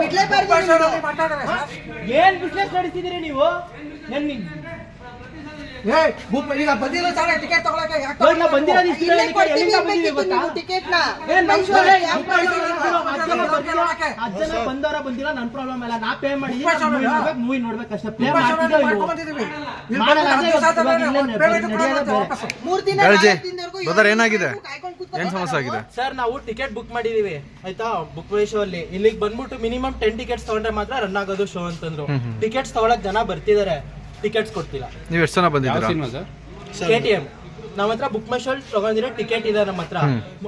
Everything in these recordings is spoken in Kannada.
ಬಿಡ್ಲೇಬಾರ್ದು. ಏನ್ ಬಿಸ್ನೆಸ್ ನಡೆಸಿದಿರಿ ನೀವು ನನ್ ಏ ಬುಕ್ ಈಗ ಬಂದಿಲ್ಲ ಟಿಕೆಟ್ ತಗೊಳಕ್ಕೆ ಯಾಕೆ ಬಂದವರ ನನ್ ಪ್ರಾಬ್ಲಮ್ ಇಲ್ಲ ನಾ ಪೇ ಮಾಡಿ? ಮೂವಿ ನೋಡ್ಬೇಕು ಅಷ್ಟೇ. ಪ್ಲೇ. ಮೂರ್ ದಿನ ಬ್ರದರ್ ಏನಾಗಿದೆ? ಏನ್ ಸಮಸ್ಯೆ ಆಗಿದೆ? ಸರ್ ನಾವು ಟಿಕೆಟ್ ಬುಕ್ ಮಾಡಿದೀವಿ. ಆಯ್ತಾ? ಬುಕ್ ಮೈ ಶೋ ಅಲ್ಲಿ ಇಲ್ಲಿಗೆ ಬಂದ್ಬಿಟ್ಟು ಮಿನಿಮಮ್ ಟೆನ್ ಟಿಕೆಟ್ಸ್ ತಗೊಂಡ್ರೆ ಮಾತ್ರ ರನ್ ಆಗೋದು ಶೋ ಅಂತಂದ್ರು. ಟಿಕೆಟ್ಸ್ ತಗೊಳಕ್ ಜನ ಬರ್ತಿದಾರೆ. ಟಿಕೆಟ್ಸ್ ಕೊಡ್ತಿಲ್ಲ ನೀವು ಎಷ್ಟು ಜನ ಬಂದಿದ್ದೀರಾ? ಕೆ ಟಿ ಎಂ ನಮ್ಮ ಹತ್ರ ಬುಕ್ ಮೈ ಶೋ ತಗೊಂಡಿರೋ ಟಿಕೆಟ್ ಇದೆ ನಮ್ಮ ಹತ್ರ.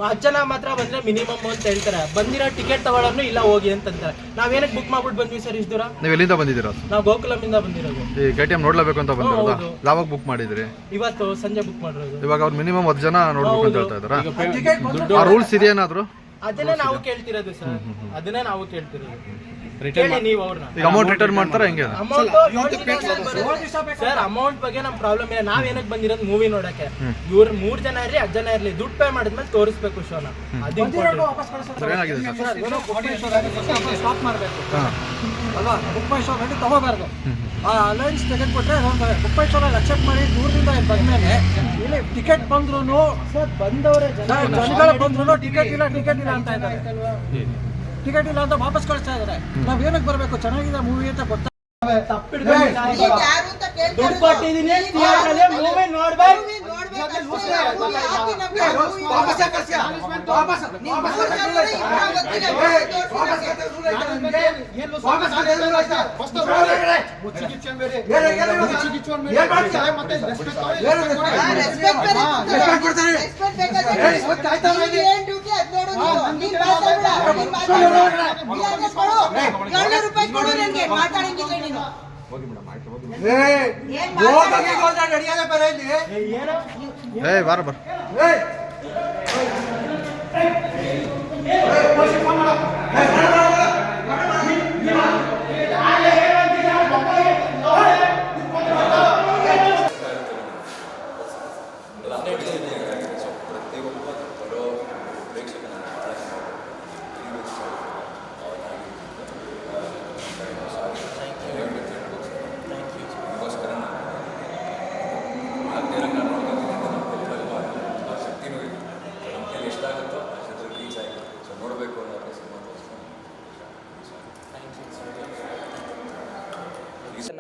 ಹತ್ತು ಜನ ಮಾತ್ರ ಬಂದ್ರೆ ಮಿನಿಮಮ್ ಅಂತ ಹೇಳ್ತಾರೆ. ಬಂದಿರೋ ಟಿಕೆಟ್ ತಗೊಳ್ಳೋನು ಇಲ್ಲ ಹೋಗಿ ಅಂತಂತಾರೆ ನಾವೇನಕ್ಕೆ ಬುಕ್ ಮಾಡ್ಬಿಟ್ಟು ಬಂದ್ವಿ ಸರ್ ಇಷ್ಟು ದೂರ? ನೀವು ಎಲ್ಲಿಂದ ಬಂದಿದ್ದೀರಾ? ನಾವು ಗೋಕುಲಮಿಂದ ಬಂದಿರೋದು. ಈ ಕೆ ಟಿ ಎಂ ನೋಡ್ಲೇಬೇಕು ಅಂತ ಬಂದಿರೋದು. ಯಾವಾಗ ಬುಕ್ ಮಾಡಿದ್ರಿ? ಇವತ್ತು ಸಂಜೆ ಬುಕ್ ಮಾಡಿರೋದು. ಇವಾಗ ಅವ್ರು ಮಿನಿಮಮ್ ಹತ್ತು ಜನ ನೋಡ್ಬೇಕು ಅಂತ ಹೇಳ್ತಾ ಇದಾರ ಟಿಕೆಟ್ ಬಂದು ಆ ರೂಲ್ಸ್ ಇದೆಯೇನಾದ್ರು? ಅದನ್ನೇ ನಾವು ಕೇಳ್ತಿರೋದು ಸರ್. ಅದನ್ನೇ ನಾವು ಕೇಳ್ತಿರೋದು. ಕೇಳಿ ನೀವು ಅವ್ರನ್ನ. ಅಮೌಂಟ್ ರಿಟರ್ನ್ ಮಾಡ್ತಾರಾ ಹೆಂಗೆ? ಸರ್ ಅಮೌಂಟ್ ಬಗ್ಗೆ ನಮ್ ಪ್ರಾಬ್ಲಮ್ ಇಲ್ಲ. ನಾವ್ ಏನಕ್ಕೆ ಬಂದಿರೋದು ಮೂವಿ ನೋಡಕ್ಕೆ? ಇವ್ರ ಮೂರ್ ಜನ ಇರ್ಲಿ ಹತ್ತು ಜನ ಇರ್ಲಿ ದುಡ್ಡು ಪೇ ಮಾಡಿದ್ಮೇಲೆ ತೋರಿಸ್ಬೇಕು ಶೋನ. ಅದು important. ಸರ್ ಏನಾಗಿದೆ ಸರ್? ಸ್ಟಾಪ್ ಮಾಡಬೇಕು. ಅಲ್ವಾ? ಬುಕ್ ಮೈ ಶೋನಲ್ಲಿ ತಗೋಬಾರ್ದು. ಆ ಅಲೈನ್ಸ್ ಟಿಕೆಟ್ ಕೊಟ್ಟರೆ ಬುಕ್ ಮೈ ಶೋನಲ್ಲಿ ಅಕ್ಸೆಪ್ಟ್ ಮಾಡಿ ದೂರದಿಂದ ಬಂದ್ಮೇಲೆ ಇಲ್ಲಿ ಟಿಕೆಟ್ ಬಂದ್ರು ಸರ್ ಬಂದವರೇ ಜನ ಜನಗಳು ಬಂದ್ರು ಟಿಕೆಟ್ ಇಲ್ಲ ಟಿಕೆಟ್ ಇಲ್ಲ ಅಂತ ಇದ್ದಾರೆ. ಟಿಕೆಟ್ ಇಲ್ಲ ಅಂತ ವಾಪಸ್ ಕಳಿಸ್ತಾ ಇದ್ದಾರೆ. ನಾವ್ ಏನಕ್ಕೆ ಬರಬೇಕು? ಚೆನ್ನಾಗಿದೆ ಮೂವಿ ಅಂತ ಗೊತ್ತಾ? ತಪ್ಪಿಡ್ಕೊಂಡು ರೂಪಾಯಿ ಕೊಡು ನನಗೆ ಮಾತಾಡಂಗಿಲ್ಲ ನೀನು. ಏನ್ ಮಾತಾಡ್ಬೇಡ. ಏನೋ ಏ ಬಾರ ಬರ್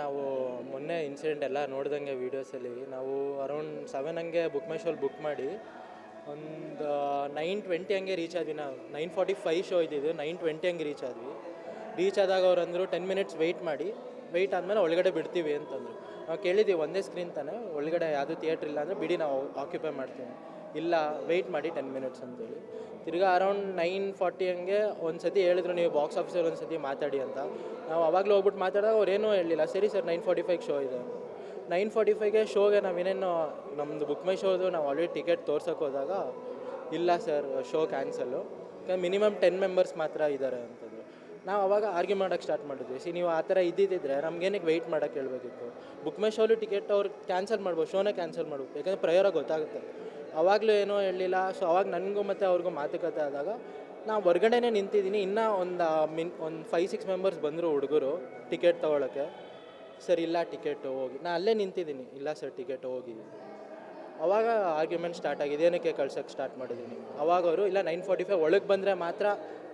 ನಾವು ಮೊನ್ನೆ ಇನ್ಸಿಡೆಂಟ್ ಎಲ್ಲ ನೋಡ್ದಂಗೆ ವೀಡಿಯೋಸಲ್ಲಿ ನಾವು ಅರೌಂಡ್ ಸೆವೆನ್ ಹಂಗೆ ಬುಕ್ ಮೈ ಶೋಲ್ ಬುಕ್ ಮಾಡಿ, ಒಂದು ನೈನ್ ಟ್ವೆಂಟಿ ಹಂಗೆ ರೀಚ್ ಆದ್ವಿ ನಾವು. ನೈನ್ ಫಾರ್ಟಿ ಫೈವ್ ಶೋ ಇದ್ದಿದ್ದು ನೈನ್ ಟ್ವೆಂಟಿ ಹಂಗೆ ರೀಚ್ ಆದ್ವಿ. ರೀಚ್ ಆದಾಗ ಅವ್ರು ಅಂದರು ಟೆನ್ ಮಿನಿಟ್ಸ್ ವೆಯ್ಟ್ ಮಾಡಿ ವೆಯ್ಟ್ ಆದಮೇಲೆ ಒಳಗಡೆ ಬಿಡ್ತೀವಿ ಅಂತಂದರು. ನಾವು ಕೇಳಿದ್ದೀವಿ, ಒಂದೇ ಸ್ಕ್ರೀನ್ ತಾನೆ, ಒಳಗಡೆ ಯಾವುದು ಥಿಯೇಟ್ರ್ ಇಲ್ಲ ಅಂದರೆ ಬಿಡಿ ನಾವು ಆಕ್ಯುಪೈ ಮಾಡ್ತೀವಿ. ಇಲ್ಲ ವೆಯ್ಟ್ ಮಾಡಿ ಟೆನ್ ಮಿನಿಟ್ಸ್ ಅಂತೇಳಿ. ತಿರ್ಗಾ ಅರೌಂಡ್ ನೈನ್ ಫಾರ್ಟಿ ಹಂಗೆ ಒಂದು ಸತಿ ಹೇಳಿದ್ರು, ನೀವು ಬಾಕ್ಸ್ ಆಫೀಸಲ್ಲಿ ಒಂದು ಸತಿ ಮಾತಾಡಿ ಅಂತ. ನಾವು ಅವಾಗಲೂ ಹೋಗ್ಬಿಟ್ಟು ಮಾತಾಡಿದಾಗ ಅವ್ರೇನೂ ಹೇಳಿಲ್ಲ ಸರಿ sir nine forty five show ಇದೆ ನೈನ್ ಫಾರ್ಟಿ ಫೈವ್ಗೆ ಶೋಗೆ ನಾವೇನೇನು ನಮ್ಮದು ಬುಕ್ ಮೈ ಶೋದು ನಾವು ಆಲ್ರೆಡಿ ಟಿಕೆಟ್ ತೋರ್ಸೋಕೆ ಹೋದಾಗ, ಇಲ್ಲ sir show cancel minimum ten members ಮಾತ್ರ ಇದ್ದಾರೆ ಅಂತಂದ್ರು ನಾವು ಅವಾಗ ಆರ್ಗ್ಯೂ ಮಾಡೋಕ್ಕೆ ಸ್ಟಾರ್ಟ್ ಮಾಡಿದ್ವಿ. ಸಿ, ನೀವು ಆ ಥರ ಇದ್ದಿದ್ದಿದ್ರೆ ನಮ್ಗೇನಕ್ಕೆ ವೆಯ್ಟ್ ಮಾಡೋಕ್ಕೆ ಹೇಳ್ಬೇಕಿತ್ತು? ಬುಕ್ ಮೈ ಶೋಲು ಟಿಕೆಟ್ ಅವ್ರು ಕ್ಯಾನ್ಸಲ್ ಮಾಡ್ಬೋದು ಶೋನೇ ಕ್ಯಾನ್ಸಲ್ ಮಾಡ್ಬೋದು. ಯಾಕಂದರೆ ಪ್ರಯೋರ ಗೊತ್ತಾಗುತ್ತೆ. ಅವಾಗಲೂ ಏನೋ ಹೇಳಲಿಲ್ಲ. ಸೊ ಅವಾಗ ನನಗೂ ಮತ್ತು ಅವ್ರಿಗೂ ಮಾತುಕತೆ ಆದಾಗ ನಾವು ಹೊರ್ಗಡೆನೇ ನಿಂತಿದ್ದೀನಿ ಇನ್ನೂ ಒಂದು ಮಿನ್, ಒಂದು ಫೈವ್ ಸಿಕ್ಸ್ ಮೆಂಬರ್ಸ್ ಬಂದರು ಹುಡುಗರು ಟಿಕೆಟ್ ತೊಗೊಳಕ್ಕೆ. ಸರ್, ಇಲ್ಲ ಟಿಕೆಟು ಹೋಗಿ. ನಾನು ಅಲ್ಲೇ ನಿಂತಿದ್ದೀನಿ ಇಲ್ಲ ಸರ್ ಟಿಕೆಟ್ ಹೋಗಿ. ಅವಾಗ ಆರ್ಗ್ಯುಮೆಂಟ್ ಸ್ಟಾರ್ಟ್ ಆಗಿದೆ. ಏನಕ್ಕೆ ಕಳ್ಸೋಕ್ಕೆ ಸ್ಟಾರ್ಟ್ ಮಾಡಿದ್ದೀನಿ ಅವಾಗ ಅವರು, ಇಲ್ಲ ನೈನ್ ಫಾರ್ಟಿ ಫೈವ್ ಒಳಗೆ ಬಂದರೆ ಮಾತ್ರ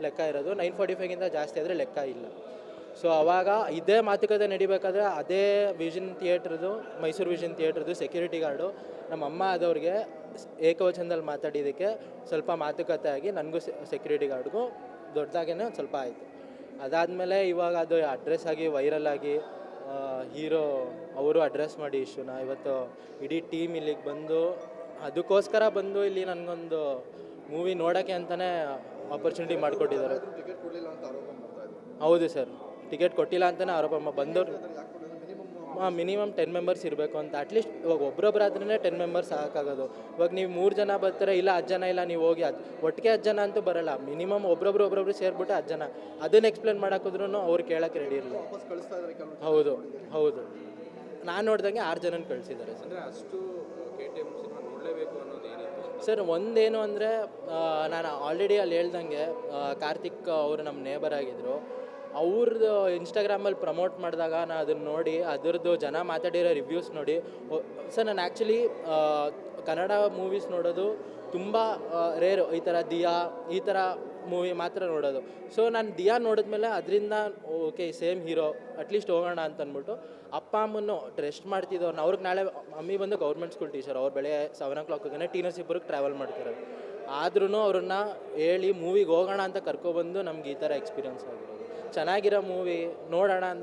ಲೆಕ್ಕ ಇರೋದು. ನೈನ್ ಫಾರ್ಟಿ ಫೈವ್ಗಿಂತ ಜಾಸ್ತಿ ಆದರೆ ಲೆಕ್ಕ ಇಲ್ಲ. ಸೊ ಅವಾಗ ಇದೇ ಮಾತುಕತೆ ನಡಿಬೇಕಾದ್ರೆ ಅದೇ ವಿಷನ್ ಥಿಯೇಟ್ರದು ಮೈಸೂರು ವಿಷನ್ ಥಿಯೇಟ್ರದು ಸೆಕ್ಯೂರಿಟಿ ಗಾರ್ಡು ನಮ್ಮ ಅಮ್ಮ ಆದವ್ರಿಗೆ ಏಕವಚನದಲ್ಲಿ ಮಾತಾಡಿದ್ದಕ್ಕೆ ಸ್ವಲ್ಪ ಮಾತುಕತೆ ಆಗಿ ನನಗೂ ಸೆಕ್ಯೂರಿಟಿ ಗಾರ್ಡ್ಗೂ ದೊಡ್ಡದಾಗೇ ಸ್ವಲ್ಪ ಆಯಿತು. ಅದಾದಮೇಲೆ ಇವಾಗ ಅದು ಅಡ್ರೆಸ್ ಆಗಿ ವೈರಲ್ ಆಗಿ ಹೀರೋ ಅವರು ಅಡ್ರೆಸ್ ಮಾಡಿ ಇಶ್ಯೂನ ಇವತ್ತು ಇಡೀ ಟೀಮ್ ಇಲ್ಲಿಗೆ ಬಂದು ಅದಕ್ಕೋಸ್ಕರ ಬಂದು ಇಲ್ಲಿ ನನಗೊಂದು ಮೂವಿ ನೋಡೋಕ್ಕೆ ಅಂತಲೇ ಆಪರ್ಚುನಿಟಿ ಮಾಡಿಕೊಟ್ಟಿದ್ದಾರೆ. ಹೌದು ಸರ್. ಟಿಕೆಟ್ ಕೊಟ್ಟಿಲ್ಲ ಅಂತಲೇ ಆರೋಪ ಬಂದವ್ರು ಮಿನಿಮಮ್ ಟೆನ್ ಮೆಂಬರ್ಸ್ ಇರಬೇಕು ಅಂತ. ಅಟ್ಲೀಸ್ಟ್ ಇವಾಗ ಒಬ್ಬರೊಬ್ಬರಾದ್ರೇ ಟೆನ್ ಮೆಂಬರ್ಸ್ ಸಾಕಾಗೋದು. ಇವಾಗ ನೀವು ಮೂರು ಜನ ಬರ್ತಾರೆ ಇಲ್ಲ ಹತ್ತು ಜನ ಇಲ್ಲ ನೀವು ಹೋಗಿ ಅದು ಒಟ್ಟಿಗೆ ಹತ್ತು ಜನ ಅಂತೂ ಬರಲ್ಲ. ಮಿನಿಮಮ್ ಒಬ್ರೊಬ್ರು ಒಬ್ಬೊಬ್ರು ಸೇರಿಬಿಟ್ಟು ಹತ್ತು ಜನ. ಅದನ್ನು ಎಕ್ಸ್ಪ್ಲೇನ್ ಮಾಡೋಕ್ಕಿದ್ರು ಅವ್ರು ಕೇಳೋಕ್ಕೆ ರೆಡಿ ಇರಲಿಲ್ಲ. ಹೌದು ಹೌದು. ನಾನು ನೋಡ್ದಂಗೆ ಆರು ಜನನ ಕಳಿಸಿದ್ದಾರೆ ಸರ್. ಸರ್ ಒಂದೇನು ಅಂದರೆ ನಾನು ಆಲ್ರೆಡಿ ಅಲ್ಲಿ ಹೇಳ್ದಂಗೆ ಕಾರ್ತಿಕ್ ಅವರು ನಮ್ಮ ನೇಬರ್ ಆಗಿದ್ದರು ಅವ್ರದ್ದು ಇನ್ಸ್ಟಾಗ್ರಾಮಲ್ಲಿ ಪ್ರಮೋಟ್ ಮಾಡಿದಾಗ ನಾನು ಅದನ್ನು ನೋಡಿ, ಅದರದ್ದು ಜನ ಮಾತಾಡಿರೋ ರಿವ್ಯೂಸ್ ನೋಡಿ ಸರ್ ನಾನು ಆ್ಯಕ್ಚುಲಿ ಕನ್ನಡ ಮೂವೀಸ್ ನೋಡೋದು ತುಂಬ ರೇರು ಈ ಥರ ದಿಯಾ, ಈ ಥರ ಮೂವಿ ಮಾತ್ರ ನೋಡೋದು. ಸೊ ನಾನು ದಿಯಾ ನೋಡಿದ್ಮೇಲೆ ಅದರಿಂದ ಓಕೆ ಸೇಮ್ ಹೀರೋ ಅಟ್ಲೀಸ್ಟ್ ಹೋಗೋಣ ಅಂತ ಅಂದ್ಬಿಟ್ಟು ಅಪ್ಪ ಅಮ್ಮನ್ನು ಟ್ರೆಸ್ಟ್ ಮಾಡ್ತಿದ್ದೋ ಅವ್ರಿಗೆ ನಾಳೆ ಮಮ್ಮಿ ಬಂದು ಗೌರ್ಮೆಂಟ್ ಸ್ಕೂಲ್ ಟೀಚರ್ ಅವ್ರು ಬೆಳೆ ಸೆವೆನ್ ಓ ಕ್ಲಾಕ್ಗೆ ಟಿ ಇಬ್ಬರಿಗೆ ಟ್ರಾವೆಲ್ ಮಾಡ್ತಾರೆ ಆದ್ರೂ ಅವ್ರನ್ನ ಹೇಳಿ ಮೂವಿಗೆ ಹೋಗೋಣ ಅಂತ ಕರ್ಕೊಬಂದು ನಮ್ಗೆ ಈ ಥರ ಎಕ್ಸ್ಪೀರಿಯನ್ಸ್ ಆಗಿರೋದು ಚೆನ್ನಾಗಿರೋ ಮೂವಿ ನೋಡೋಣ ಅಂತ